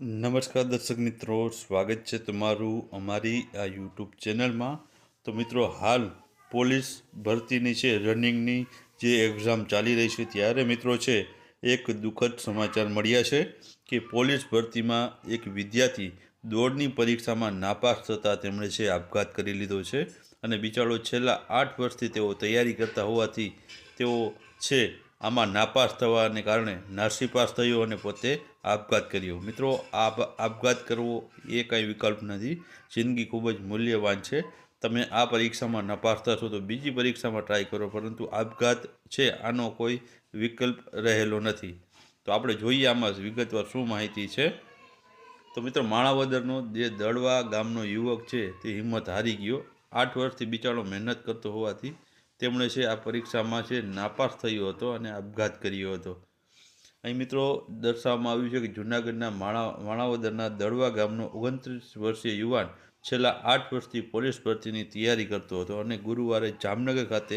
નમસ્કાર દર્શક મિત્રો, સ્વાગત છે તમારું અમારી આ યુટ્યુબ ચેનલમાં. તો મિત્રો, હાલ પોલીસ ભરતીની છે, રનિંગની જે એક્ઝામ ચાલી રહી છે, ત્યારે મિત્રો છે, એક દુઃખદ સમાચાર મળ્યા છે કે પોલીસ ભરતીમાં એક વિદ્યાર્થી દોડની પરીક્ષામાં નાપાસ થતાં તેમણે છે, આપઘાત કરી લીધો છે. અને બિચારો છેલ્લા આઠ વર્ષથી તેઓ તૈયારી કરતા હોવાથી તેઓ છે આમાં નાપાસ થવાને કારણે નાસીપાસ થયો અને પોતે આપઘાત કર્યો. મિત્રો આ આપઘાત કરવો એ કાંઈ વિકલ્પ નથી. જિંદગી ખૂબ જ મૂલ્યવાન છે. તમે આ પરીક્ષામાં નપાસ થશો તો બીજી પરીક્ષામાં ટ્રાય કરો, પરંતુ આપઘાત છે, આનો કોઈ વિકલ્પ રહેલો નથી. તો આપણે જોઈએ આમાં વિગતવાર શું માહિતી છે. તો મિત્રો, માણાવદરનો જે દળવા ગામનો યુવક છે, તે હિંમત હારી ગયો. આઠ વર્ષથી બિચારો મહેનત કરતો હોવાથી તેમણે છે આ પરીક્ષામાં છે નાપાસ થયો હતો અને આપઘાત કર્યો હતો. અહીં મિત્રો દર્શાવવામાં આવ્યું છે કે જૂનાગઢના માણા, માણાવદરના દળવા ગામનો ઓગણત્રીસ વર્ષીય યુવાન છેલ્લા આઠ વર્ષથી પોલીસ ભરતીની તૈયારી કરતો હતો અને ગુરુવારે જામનગર ખાતે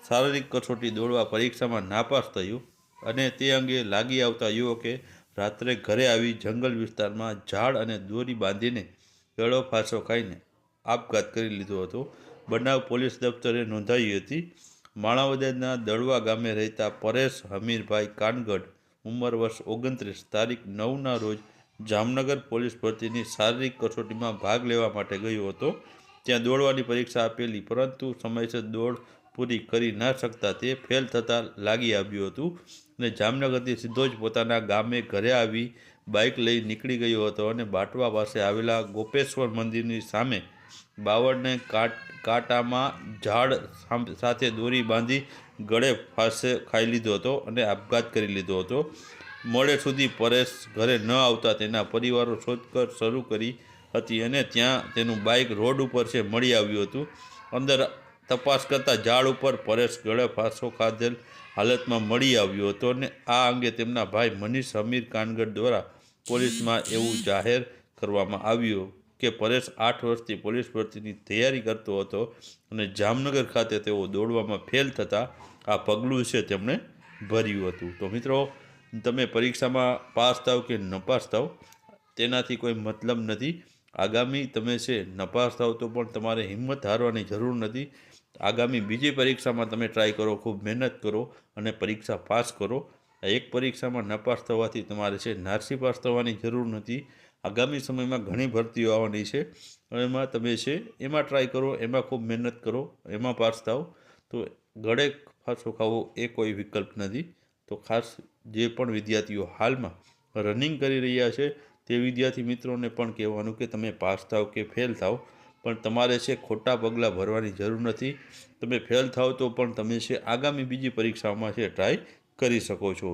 શારીરિક કસોટી દોડવા પરીક્ષામાં નાપાસ થયું અને તે અંગે લાગી આવતા યુવકે રાત્રે ઘરે આવી જંગલ વિસ્તારમાં ઝાડ અને દોરી બાંધીને ગળો ફાંસો ખાઈને આપઘાત કરી લીધો હતો. બનાવ પોલીસ દફતરે નોંધાઈ હતી. માણાવદરના દળવા ગામે રહેતા પરેશ હમીરભાઈ કાનગઢ ઉંમર વર્ષ ઓગણત્રીસ, તારીખ નવના રોજ જામનગર પોલીસ ભરતીની શારીરિક કસોટીમાં ભાગ લેવા માટે ગયો હતો. ત્યાં દોડવાની પરીક્ષા આપેલી, પરંતુ સમયસર દોડ પૂરી કરી ન શકતા તે ફેલ થતાં લાગી આવ્યું હતું અને જામનગરથી સીધો જ પોતાના ગામે ઘરે આવી બાઇક લઈ નીકળી ગયો હતો અને બાટવા પાસે આવેલા ગોપેશ્વર મંદિરની સામે બાવળને કાટ, કાંટામાં ઝાડ સાથે દોરી બાંધી ગળે ફાંસે ખાઈ લીધો હતો અને આપઘાત કરી લીધો હતો. મોડે સુધી પરેશ ઘરે ન આવતા તેના પરિવારો શોધખોળ શરૂ કરી હતી અને ત્યાં તેનું બાઇક રોડ ઉપર છે મળી આવ્યું હતું. અંદર તપાસ કરતાં ઝાડ ઉપર પરેશ ગળે ફાંસો ખાધેલ હાલતમાં મળી આવ્યો હતો અને આ અંગે તેમના ભાઈ મનીષ હમીર કાનગઢ દ્વારા પોલીસમાં એવું જાહેર કરવામાં આવ્યું. કે પરેશ આઠ વર્ષથી પોલીસ ભરતીની તૈયારી કરતો હતો અને જામનગર ખાતે તેઓ દોડવામાં ફેલ થતાં આ પગલું છે તેમણે ભર્યું હતું. તો મિત્રો, તમે પરીક્ષામાં પાસ થાવ કે નપાસ થાવ, તેનાથી કોઈ મતલબ નથી. આગામી તમે છે નપાસ થાવ તો પણ તમારે હિંમત હારવાની જરૂર નથી. આગામી બીજી પરીક્ષામાં તમે ટ્રાય કરો, ખૂબ મહેનત કરો અને પરીક્ષા પાસ કરો. એક પરીક્ષામાં નપાસ થવાથી તમારે છે નારસી પાસ થવાની જરૂર નથી. આગામી સમયમાં ઘણી ભરતીઓ આવવાની છે. એમાં તમે છે, એમાં ટ્રાય કરો, એમાં ખૂબ મહેનત કરો, એમાં પાસ થાવ. તો ગળે ફાંસો ખાવો એ કોઈ વિકલ્પ નથી. તો ખાસ જે પણ વિદ્યાર્થીઓ હાલમાં રનિંગ કરી રહ્યા છે, તે વિદ્યાર્થી મિત્રોને પણ કહેવાનું કે તમે પાસ થાવ કે ફેલ થાવ. પણ તમારે છે, ખોટા પગલાં ભરવાની જરૂર નથી. તમે ફેલ થાવ તો પણ તમે છે, આગામી બીજી પરીક્ષાઓમાં છે ટ્રાય કરી શકો છો.